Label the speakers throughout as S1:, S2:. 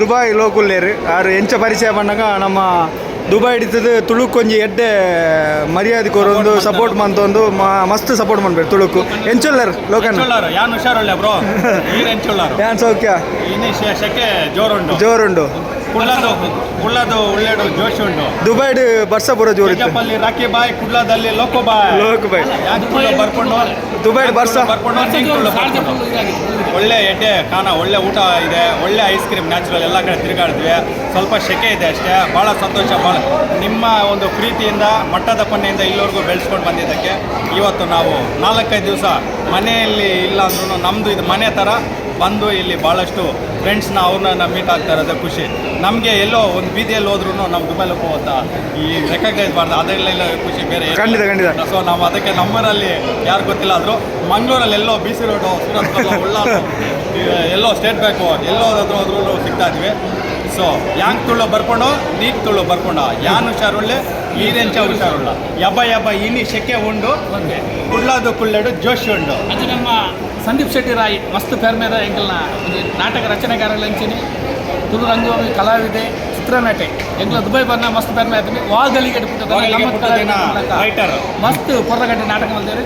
S1: Dubai ಲೋಕುಲ್ಲೇರು ಯಾರು ಎಂಚ ಪರಿಚಯ ಬಂದಾಗ ನಮ್ಮ ದುಬೈ ಹಿಡಿತದ ತುಳುಕ್ ಒಂಜಿ ಎಡ್ಡೆ ಮರ್ಯಾದೆ ಕೊರೊಂದು ಸಪೋರ್ಟ್ ಮಂತೊಂದು ಮಸ್ತ್ ಸಪೋರ್ಟ್ ಮಾಡ್ಬೇಕು ತುಳುಕು. ಎಂಚೊಲ್ಲರ್ ಲೋಕನ್.
S2: ಯಾನ್
S1: ಸೌಖ್ಯ?
S2: ಜೋರುಂಡು.
S1: ಜೋರುಂಡು.
S2: ಕುಳ್ಳದು ಕುಳ್ಳದು ಉಳ್ಳೇಡು ಜೋಶ್
S1: ದುಬೈಡ್ ಬರ್ಸ ಬರೋ
S2: ಕೆಜಪ್ಪಲ್ಲಿ ರಾಕಿ ಬಾಯ್ ಕುಳ್ಳದಲ್ಲಿ ಲೋಕೋ ಬಾಯ್.
S1: ಲೋಕ
S2: ತುಳು ಬರ್ಕೊಂಡು
S1: ದುಬೈ ಬರ್ಸ?
S2: ಬರ್ಕೊಂಡು. ಒಳ್ಳೆ ಎಡ್ಡೆ ಕಾಣ ಒಳ್ಳೆ ಊಟ ಇದೆ ಒಳ್ಳೆ ಐಸ್ ಕ್ರೀಮ್ ನ್ಯಾಚುರಲ್ ಎಲ್ಲ ಕಡೆ ತಿರುಗಾಡಿದ್ವಿ. ಸ್ವಲ್ಪ ಶೆಕೆ ಇದೆ ಅಷ್ಟೇ ಭಾಳ ಸಂತೋಷ ಭಾಳ ನಿಮ್ಮ ಒಂದು ಪ್ರೀತಿಯಿಂದ ಮಟ್ಟದ ಪನ್ನೆಯಿಂದ ಇಲ್ಲಿವರೆಗೂ ಬೆಳೆಸ್ಕೊಂಡು ಬಂದಿದ್ದಕ್ಕೆ ಇವತ್ತು ನಾವು ನಾಲ್ಕೈದು ದಿವಸ ಮನೆಯಲ್ಲಿ ಇಲ್ಲ ಅಂದ್ರೂ ನಮ್ಮದು ಇದು ಮನೆ ಥರ ಬಂದು ಇಲ್ಲಿ ಭಾಳಷ್ಟು ಫ್ರೆಂಡ್ಸ್ನ ಅವ್ರನ್ನ ಮೀಟ್ ಆಗ್ತಾ ಇರೋದು ಖುಷಿ. ನಮಗೆ ಎಲ್ಲೋ ಒಂದು ಬೀದಿಯಲ್ಲಿ ಹೋದ್ರೂ ನಮ್ಮ ದುಬೈಲಿ ಅಂತ ಈ ರೆಕಗ್ನೈಸ್ ಮಾಡ್ದೆ ಅದರಲ್ಲೆಲ್ಲ ಖುಷಿ ಬೇರೆ
S1: ಖಂಡಿತ, ಖಂಡಿತ.
S2: ಸೊ ನಾವು ಅದಕ್ಕೆ ನಮ್ಮರಲ್ಲಿ ಯಾರು ಗೊತ್ತಿಲ್ಲ ಆದರೂ ಮಂಗಳೂರಲ್ಲಿ ಎಲ್ಲೋ ಬಿ ಸಿ ರೋಡು ಎಲ್ಲೋ ಸ್ಟೇಟ್ ಬ್ಯಾಂಕು ಎಲ್ಲೋ ಹೋದ್ರು ಹೋದ್ರೂ ಸಿಗ್ತಾ ಇದ್ವಿ. ಸೊ ಯಾಂಗ್ ತುಳು ಬರ್ಕೊಂಡು ನೀಟ್ ತುಳು ಬರ್ಕೊಂಡು ಯಾನ್ ಹುಷಾರುಳ್ಳೆ ಈರೆಂಚ ಹುಷಾರುಳ್ಳ ಯಬ್ಬ ಯಬ್ಬ ಇನಿ ಶೆಕೆ ಉಂಡು. ಕುಳ್ಳದು ಕುಳ್ಳೆಡು ಜೋಶಿ ಉಂಡು.
S3: ಅದು ನಮ್ಮ ಸಂದೀಪ್ ಶೆಟ್ಟಿ ರಾಯ್ ಮಸ್ತ್ ಪೇರ್ಮೇದ ಎಂಕಲ್ನ ಒಂದು ನಾಟಕ ರಚನೆಗಾರలంಚಿನಿ ತುಳು ರಂಗಭೂಮಿ ಕಲಾವಿದೆ ಚಿತ್ರನಟೆ. ಎಂಕಲ ದುಬೈ ಬರ್ನ ಮಸ್ತ್ ಪೇರ್ಮೆ ಆಯ್ತು ವಾಗಲಿಗೆ
S2: ರೈಟರ್.
S3: ಮಸ್ತ್ ಕೊರ್ರಗಡ್ಡೆ ನಾಟಕ ಮಲ್ದೇರಿ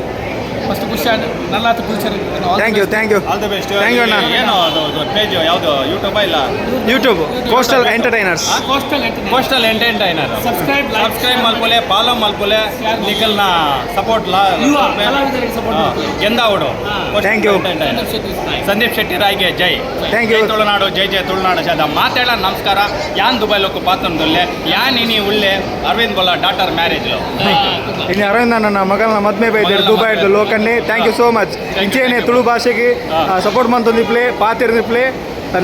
S3: ಮಸ್ತ್ ಖುಷಿ ಆಯ್ತು ನಲ್ಲಾತು ಕುಲ್ಚರಿ
S1: thank you thank you
S2: all the best
S1: thank you ಅಣ್ಣ.
S2: ಏನು ಅದು ಪೇಜ್ ಯಾವುದು? ಯೂಟ್ಯೂಬ್ ಇಲ್ಲ?
S1: YouTube Coastal Entertainers
S3: Coastal
S2: Coastal Entertainer
S3: subscribe
S2: subscribe ಮಾಡ್ಕೊಲೆ follow ಮಾಡ್ಕೊಲೆ ನಿಖಲ್ನ ಸಪೋರ್ಟ್
S3: ಲಾ ಸಪೋರ್ಟ್ support. ಮಾಡ್ಕೊಳ್ಳಿ.
S1: ಥ್ಯಾಂಕ್ ಯು
S3: ಸಂದೀಪ್ ಶೆಟ್ಟಿ ರಾಯ್
S2: ರಾಯ್ಗೆ ಜೈ.
S1: ಥ್ಯಾಂಕ್
S2: ಯು ತುಳುನಾಡು ಜೈ ಜೈ ತುಳುನಾಡು ಜಾದ ಮಾತಾಡ ನಮಸ್ಕಾರ. ಯಾನ್ ದುಬೈ ಲೋಕ ಪಾತ್ರದಲ್ಲೇ ಯಾನ್ ಇನಿ ಉಳ್ಳೆ ಅರವಿಂದ್ ಗೊಲ್ಲ ಡಾಟರ್ ಮ್ಯಾರೇಜ್
S1: ಇನ್ನು ಅರವಿಂದ ನನ್ನ ಮಗನ ಮದ್ಮೆ ಬೈದಿರು ದುಬೈ ಹಿಡ್ದು ಲೋಕನ್ನೇ ಥ್ಯಾಂಕ್ ಯು ಸೋ ಮಚ್ ಇಂಚೇನೆ ತುಳು ಭಾಷೆಗೆ ಸಪೋರ್ಟ್ ಮಂತೊಂದಿಪ್ಲೆ ಪಾತಿರ್ದಿಪ್ಲೆ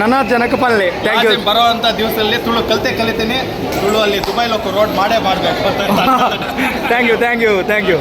S1: ನನ್ನ ಜನಕ್ಕೆ ಪಲ್ಲೆ. ಥ್ಯಾಂಕ್ ಯು
S2: ಬರುವಂತ ದಿವಸದಲ್ಲಿ ತುಳು ಕಲಿತೆ ಕಲಿತೀನಿ. ತುಳು ಅಲ್ಲಿ ದುಬೈ ಲೋಕ ರೋಡ್ ಮಾಡೇ ಮಾಡಬೇಕು.
S1: Thank you thank you thank you